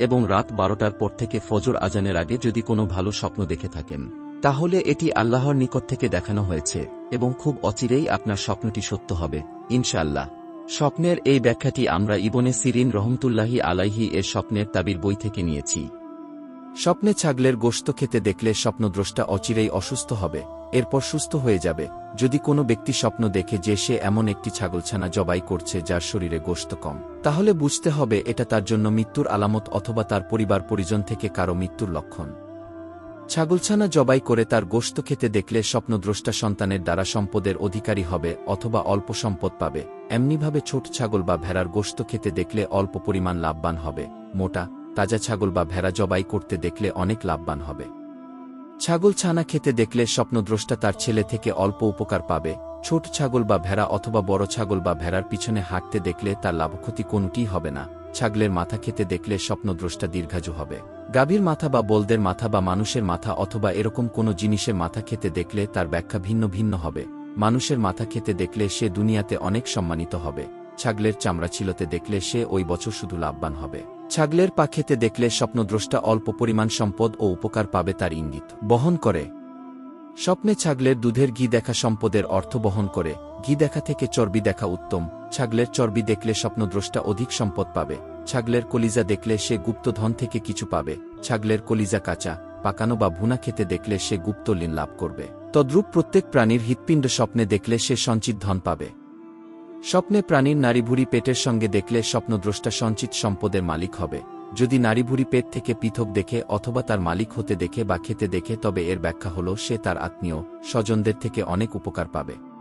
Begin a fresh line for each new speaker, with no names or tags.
এবং রাত বারোটার পর থেকে ফজর আজানের আগে যদি কোনো ভালো স্বপ্ন দেখে থাকেন, তাহলে এটি আল্লাহর নিকট থেকে দেখানো হয়েছে, এবং খুব অচিরেই আপনার স্বপ্নটি সত্য হবে, ইনশাআল্লাহ। স্বপ্নের এই ব্যাখ্যাটি আমরা ইবনে সিরিন রহমতুল্লাহি আলাইহি এর স্বপ্নের তাবির বই থেকে নিয়েছি।
স্বপ্নে ছাগলের গোশত খেতে দেখলে স্বপ্নদ্রষ্টা অচিরেই অসুস্থ হবে। এরপর সুস্থ হয়ে যাবে। যদি কোনো ব্যক্তি স্বপ্ন দেখে যে সে এমন একটি ছাগলছানা জবাই করছে যার শরীরে গোশত কম, তাহলে বুঝতে হবে এটা তার জন্য মৃত্যুর আলামত অথবা তার পরিবার পরিজন থেকে কারও মৃত্যুর লক্ষণ। ছাগলছানা জবাই করে তার গোশত খেতে দেখলে স্বপ্নদ্রষ্টা সন্তানের দ্বারা সম্পদের অধিকারী হবে অথবা অল্প সম্পদ পাবে। এমনিভাবে ছোট ছাগল বা ভেড়ার গোশত খেতে দেখলে অল্প পরিমাণ লাভবান হবে। মোটা, তাজা ছাগল বা ভেড়া জবাই করতে দেখলে অনেক লাভবান হবে। ছাগল ছানা খেতে দেখলে স্বপ্নদ্রষ্টা তার ছেলে থেকে অল্প উপকার পাবে। ছোট ছাগল বা ভেড়া অথবা বড় ছাগল বা ভেড়ার পিছনে হাঁটতে দেখলে তার লাভক্ষতি কোনটিই হবে না। ছাগলের মাথা খেতে দেখলে স্বপ্নদ্রষ্টা দীর্ঘাজু হবে। গাভীর মাথা বা বলদের মাথা বা মানুষের মাথা অথবা এরকম কোনো জিনিসের মাথা খেতে দেখলে তার ব্যাখ্যা ভিন্ন ভিন্ন হবে। মানুষের মাথা খেতে দেখলে সে দুনিয়াতে অনেক সম্মানিত হবে। ছাগলের চামড়া ছিলতে দেখলে সে ওই বছর শুধু লাভবান হবে। ছাগলের পা খেতে দেখলে স্বপ্নদ্রষ্টা অল্প পরিমাণ সম্পদ ও উপকার পাবে তার ইঙ্গিত। বহন করে। স্বপ্নে ছাগলের দুধের ঘি দেখা সম্পদের অর্থ বহন করে। ঘি দেখা থেকে চর্বি দেখা উত্তম। ছাগলের চর্বি দেখলে স্বপ্নদ্রষ্টা অধিক সম্পদ পাবে। ছাগলের কলিজা দেখলে সে গুপ্তধন থেকে কিছু পাবে। ছাগলের কলিজা কাঁচা, পাকানো বা ভুনা খেতে দেখলে সে গুপ্ত লীন লাভ করবে। তদ্রূপ প্রত্যেক প্রাণীর হৃৎপিণ্ড স্বপ্নে দেখলে সে সঞ্চিত ধন পাবে। স্বপ্নে প্রাণীর নারীভুরি পেটের সঙ্গে দেখলে স্বপ্নদ্রষ্টা সঞ্চিত সম্পদের মালিক হবে। যদি নারীভুরি পেট থেকে পৃথক দেখে অথবা তার মালিক হতে দেখে বা খেতে দেখে, তবে এর ব্যাখ্যা হল, সে তার আত্মীয় স্বজনদের থেকে অনেক উপকার পাবে।